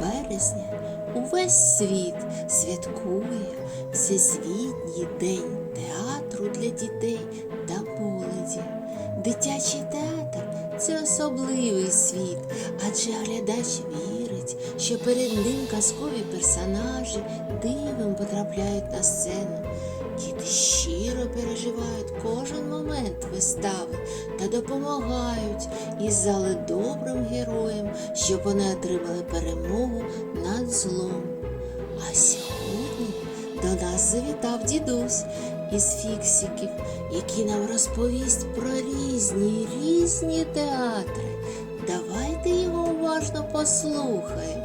березня увесь світ святкує Всесвітній день театру для дітей та молоді. Дитячий театр це особливий світ, адже глядач вірить, що перед ним казкові персонажі дивом потрапляють на сцену. Діти щиро переживають кожен момент вистави та допомагають із зали добрим героям, щоб вони отримали перемогу над злом. А сьогодні до нас завітав дідусь із фіксиків, який нам розповість про різні різні театри. Давайте його уважно послухаємо.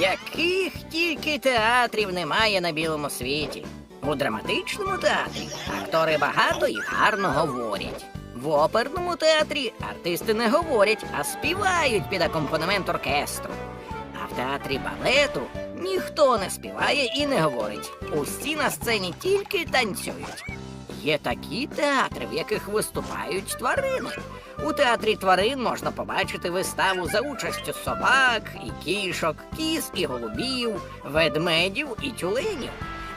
Яких тільки театрів немає на білому світі. У драматичному театрі актори багато і гарно говорять. В оперному театрі артисти не говорять, а співають під акомпанемент оркестру. А в театрі балету ніхто не співає і не говорить. Усі на сцені тільки танцюють. Є такі театри, в яких виступають тварини. У театрі тварин можна побачити виставу за участю собак і кішок, кіз і голубів, ведмедів і тюленів.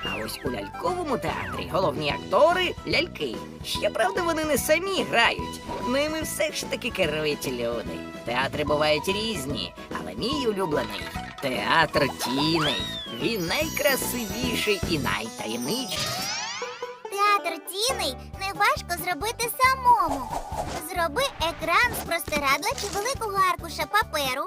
А ось у ляльковому театрі головні актори ляльки. Щоправда, вони не самі грають. Ними все ж таки керують люди. Театри бувають різні, але мій улюблений театр тіней. Він найкрасивіший і найтаємничіший. Театр тіней неважко зробити самому. Зроби екран з простирадла чи великого аркуша паперу.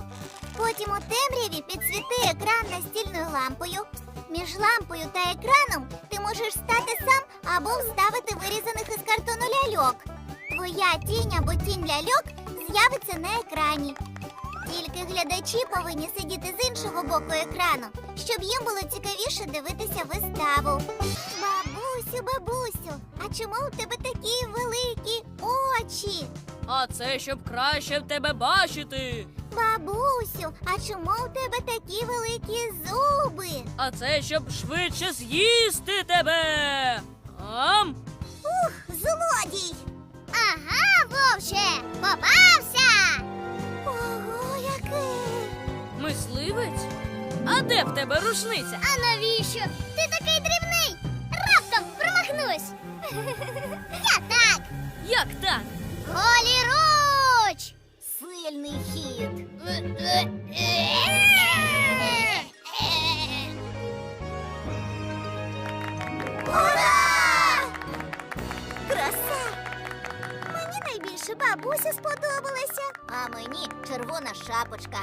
Потім у темряві підсвіти екран настільною лампою. Між лампою та екраном ти можеш стати сам або вставити вирізаних із картону ляльок. Твоя тінь або тінь ляльок з'явиться на екрані. Тільки глядачі повинні сидіти з іншого боку екрану, щоб їм було цікавіше дивитися виставу. Бабусю, бабусю, а чому у тебе такі великі очі? А це щоб краще в тебе бачити. Бабусю, а чому у тебе такі великі зуби? А це щоб швидше з'їсти тебе. Ам? Злодій! Ага, вовче, попався! Ого, який! Мисливець? А де в тебе рушниця? А навіщо? Ти такий дрібний! Промахнусь! Я так! Як так? Голіруч! Сильний хід. Ура! Краса! Мені найбільше бабуся сподобалася. А мені червона шапочка.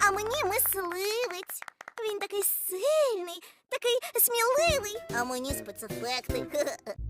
А мені мисливець. Він такий сильний, такий сміливий. А мені спецефекти.